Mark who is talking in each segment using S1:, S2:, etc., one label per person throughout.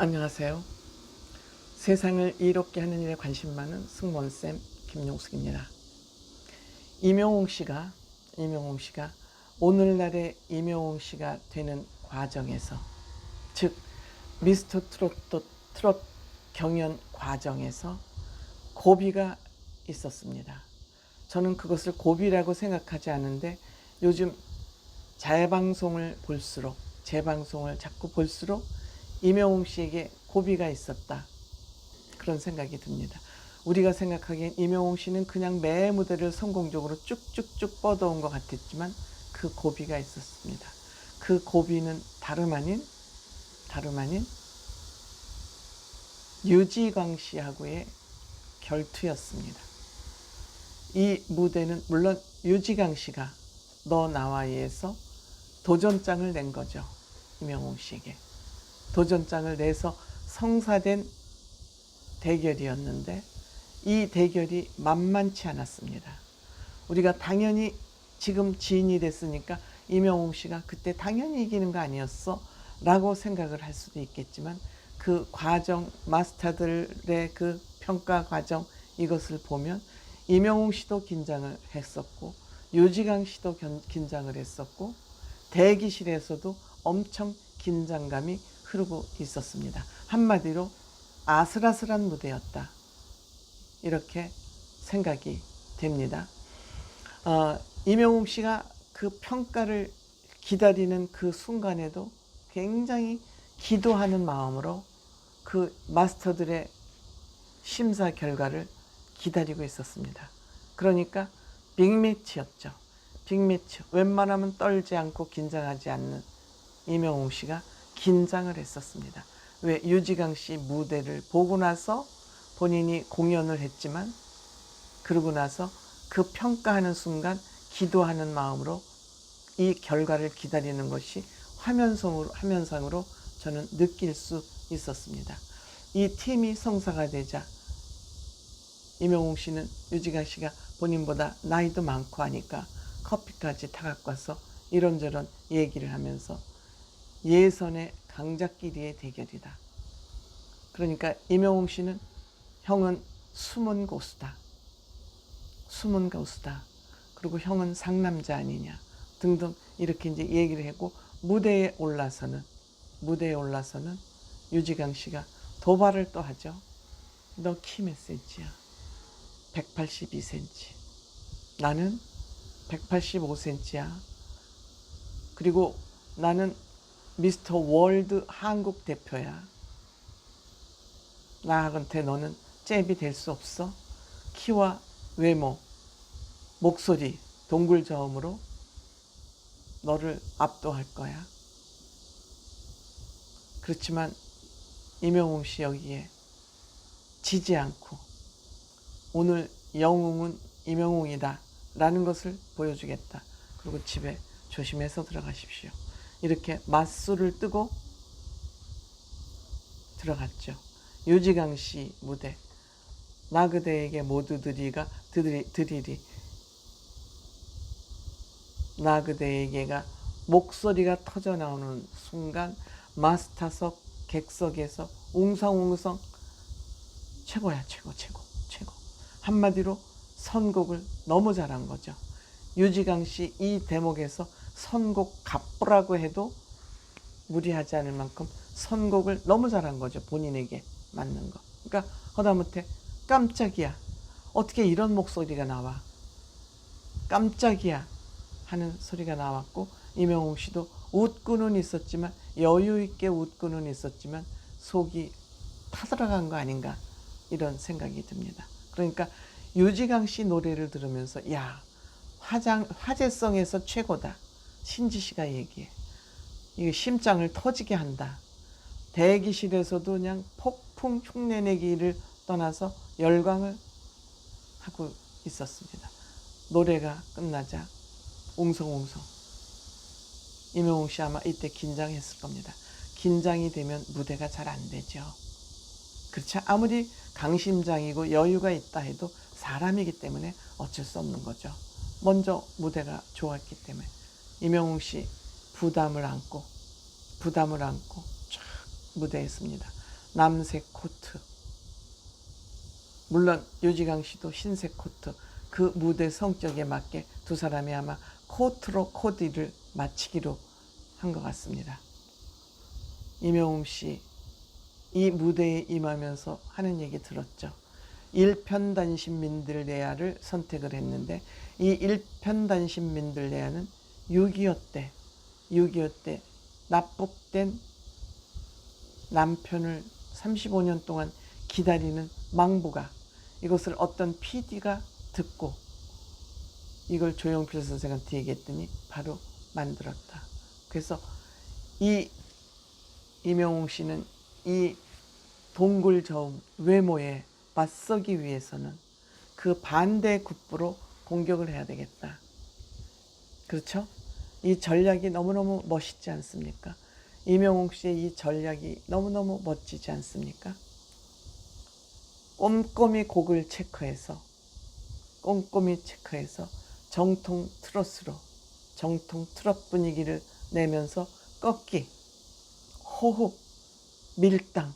S1: 안녕하세요. 세상을 이롭게 하는 일에 관심 많은 승무원쌤 김용숙입니다. 이명웅 씨가, 이명웅 씨가 오늘날의 이명웅 씨가 되는 과정에서, 즉, 미스터 트롯, 트롯 경연 과정에서 고비가 있었습니다. 저는 그것을 고비라고 생각하지 않는데 요즘 재방송을 볼수록, 재방송을 자꾸 볼수록 이명웅 씨에게 고비가 있었다. 그런 생각이 듭니다. 우리가 생각하기엔 이명웅 씨는 그냥 매 무대를 성공적으로 쭉쭉쭉 뻗어온 것 같았지만 그 고비가 있었습니다. 그 고비는 다름 아닌, 다름 아닌 유지광 씨하고의 결투였습니다. 이 무대는 물론 유지강 씨가 너 나와이에서 도전장을 낸 거죠. 이명웅 씨에게. 도전장을 내서 성사된 대결이었는데 이 대결이 만만치 않았습니다. 우리가 당연히 지금 지인이 됐으니까 이명웅 씨가 그때 당연히 이기는 거 아니었어? 라고 생각을 할 수도 있겠지만 그 과정, 마스터들의 그 평가 과정 이것을 보면 이명웅 씨도 긴장을 했었고 유지강 씨도 견, 긴장을 했었고 대기실에서도 엄청 긴장감이 흐르고 있었습니다. 한마디로 아슬아슬한 무대였다. 이렇게 생각이 됩니다. 어, 이명웅 씨가 그 평가를 기다리는 그 순간에도 굉장히 기도하는 마음으로 그 마스터들의 심사 결과를 기다리고 있었습니다. 그러니까 빅매치였죠. 빅매치. 웬만하면 떨지 않고 긴장하지 않는 이명웅 씨가 긴장을 했었습니다. 왜 유지강 씨 무대를 보고 나서 본인이 공연을 했지만 그러고 나서 그 평가하는 순간 기도하는 마음으로 이 결과를 기다리는 것이 화면상으로, 화면상으로 저는 느낄 수 있었습니다. 이 팀이 성사가 되자 이명웅 씨는 유지강 씨가 본인보다 나이도 많고 하니까 커피까지 타갖고 와서 이런저런 얘기를 하면서 예선의 강자끼리의 대결이다. 그러니까 이명웅 씨는 형은 숨은 고수다. 숨은 고수다. 그리고 형은 상남자 아니냐 등등 이렇게 이제 얘기를 했고 무대에 올라서는 무대에 올라서는 유지강 씨가 도발을 또 하죠. 너 키 몇 센치야? 182cm. 나는 185cm야. 그리고 나는 미스터 월드 한국 대표야. 나한테 너는 잽이 될 수 없어. 키와 외모, 목소리, 동굴 저음으로 너를 압도할 거야. 그렇지만 이명웅 씨 여기에 지지 않고 오늘 영웅은 이명웅이다 라는 것을 보여주겠다. 그리고 집에 조심해서 들어가십시오. 이렇게 맞수를 뜨고 들어갔죠. 유지강 씨 무대. 나 그대에게 모두 드리가 드리, 드리리. 나 그대에게가 목소리가 터져 나오는 순간 마스터석 객석에서 웅성웅성 최고야 최고 최고 최고 한마디로 선곡을 너무 잘한 거죠. 유지강 씨 이 대목에서 선곡 갑부라고 해도 무리하지 않을 만큼 선곡을 너무 잘한 거죠. 본인에게 맞는 거. 그러니까 허다못해 깜짝이야. 어떻게 이런 목소리가 나와? 깜짝이야. 하는 소리가 나왔고 이명웅 씨도 웃고는 있었지만 여유 있게 웃고는 있었지만 속이 타들어간 거 아닌가 이런 생각이 듭니다. 그러니까 유지강 씨 노래를 들으면서 야 화장 화제성에서 최고다. 신지 씨가 얘기해. 이게 심장을 터지게 한다. 대기실에서도 그냥 폭풍 흉내내기를 떠나서 열광을 하고 있었습니다. 노래가 끝나자 웅성웅성. 이명웅 씨 아마 이때 긴장했을 겁니다. 긴장이 되면 무대가 잘 안 되죠. 그렇죠. 아무리 강심장이고 여유가 있다 해도 사람이기 때문에 어쩔 수 없는 거죠. 먼저 무대가 좋았기 때문에. 이명웅 씨 부담을 안고 부담을 안고 쫙 무대했습니다. 남색 코트. 물론 유지강 씨도 흰색 코트. 그 무대 성격에 맞게 두 사람이 아마 코트로 코디를 마치기로 한 것 같습니다. 이명웅 씨, 이 무대에 임하면서 하는 얘기 들었죠. 일편단심 민들레아를 선택을 했는데 이 일편단심 민들레아는 6.25 때, 6.25 때 납북된 남편을 35년 동안 기다리는 망부가 이것을 어떤 PD가 듣고 이걸 조용필 선생한테 얘기했더니 바로 만들었다. 그래서 이 이명웅 씨는 이 동굴 저음 외모에 맞서기 위해서는 그 반대 국부로 공격을 해야 되겠다. 그렇죠? 이 전략이 너무너무 멋있지 않습니까? 이명웅 씨의 이 전략이 너무너무 멋지지 않습니까? 꼼꼼히 곡을 체크해서 꼼꼼히 체크해서 정통 트로스로 정통 트롯 분위기를 내면서 꺾기, 호흡, 밀당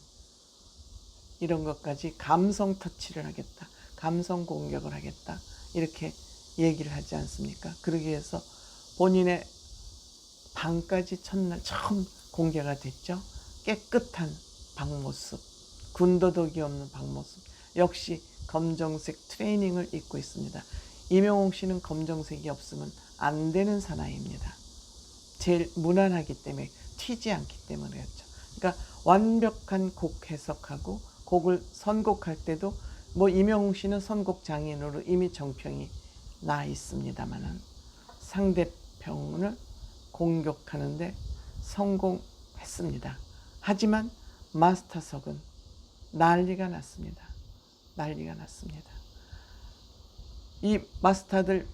S1: 이런 것까지 감성 터치를 하겠다. 감성 공격을 하겠다. 이렇게 얘기를 하지 않습니까? 그러기 위해서 본인의 방까지 첫날 처음 공개가 됐죠. 깨끗한 방모습, 군더더기 없는 방모습. 역시 검정색 트레이닝을 입고 있습니다. 이명웅 씨는 검정색이 없으면 안 되는 사나이입니다. 제일 무난하기 때문에 튀지 않기 때문이었죠. 그러니까 완벽한 곡 해석하고 곡을 선곡할 때도 뭐 이명웅 씨는 선곡 장인으로 이미 정평이 나 있습니다만은 상대 편을 공격하는데 성공했습니다. 하지만 마스터석은 난리가 났습니다. 난리가 났습니다. 이 마스터들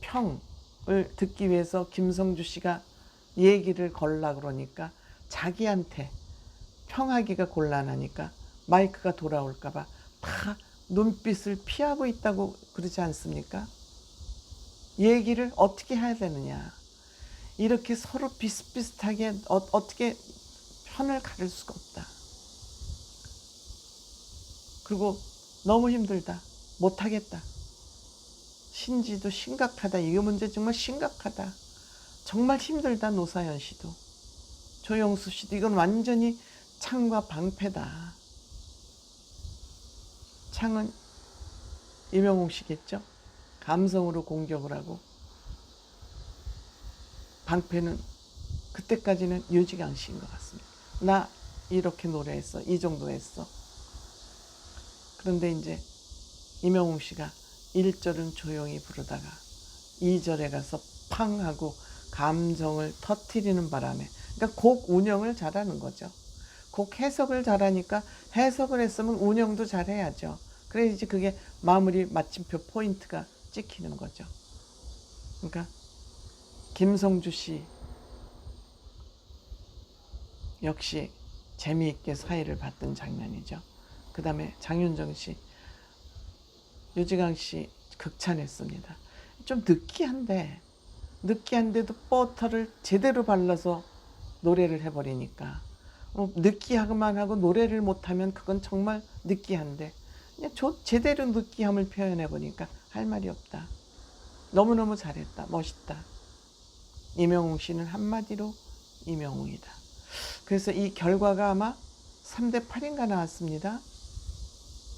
S1: 평을 듣기 위해서 김성주 씨가 얘기를 걸라 그러니까 자기한테 평하기가 곤란하니까 마이크가 돌아올까봐 다 눈빛을 피하고 있다고 그러지 않습니까? 얘기를 어떻게 해야 되느냐. 이렇게 서로 비슷비슷하게 어, 어떻게 편을 가를 수가 없다. 그리고 너무 힘들다. 못하겠다. 신지도 심각하다. 이 문제 정말 심각하다. 정말 힘들다. 노사연 씨도. 조영수 씨도 이건 완전히 창과 방패다. 창은 이명웅 씨겠죠? 감성으로 공격을 하고 방패는 그때까지는 유지강 씨인 것 같습니다. 나 이렇게 노래했어. 이 정도 했어. 그런데 이제 이명웅 씨가 1절은 조용히 부르다가 2절에 가서 팡 하고 감정을 터트리는 바람에 그러니까 곡 운영을 잘하는 거죠. 곡 해석을 잘하니까 해석을 했으면 운영도 잘해야죠. 그래야지 그게 마무리 마침표 포인트가 찍히는 거죠. 그러니까 김성주 씨 역시 재미있게 사회를 봤던 장면이죠. 그 다음에 장윤정 씨, 유지강 씨 극찬했습니다. 좀 느끼한데 느끼한데도 버터를 제대로 발라서 노래를 해버리니까 어, 느끼하기만 하고 노래를 못하면 그건 정말 느끼한데 그냥 저 제대로 느끼함을 표현해 보니까 할 말이 없다. 너무너무 잘했다. 멋있다. 이명웅 씨는 한마디로 이명웅이다. 그래서 이 결과가 아마 3대 8인가 나왔습니다.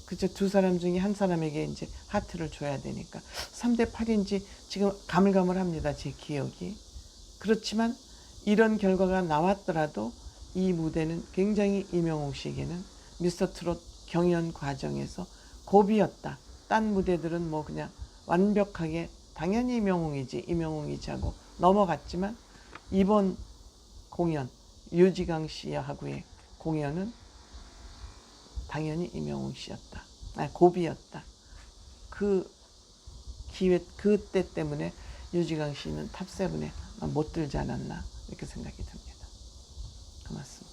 S1: 그죠? 두 사람 중에 한 사람에게 이제 하트를 줘야 되니까. 3대 8인지 지금 가물가물합니다. 제 기억이. 그렇지만 이런 결과가 나왔더라도 이 무대는 굉장히 이명웅 씨에게는 미스터 트롯 경연 과정에서 고비였다. 딴 무대들은 뭐 그냥 완벽하게 당연히 이명웅이지 이명웅이지 하고 넘어갔지만 이번 공연 유지강 씨하고의 공연은 당연히 이명웅 씨였다. 아, 고비였다. 그 기회 그때 때문에 유지강 씨는 탑 세븐에 못 들지 않았나 이렇게 생각이 듭니다. 고맙습니다.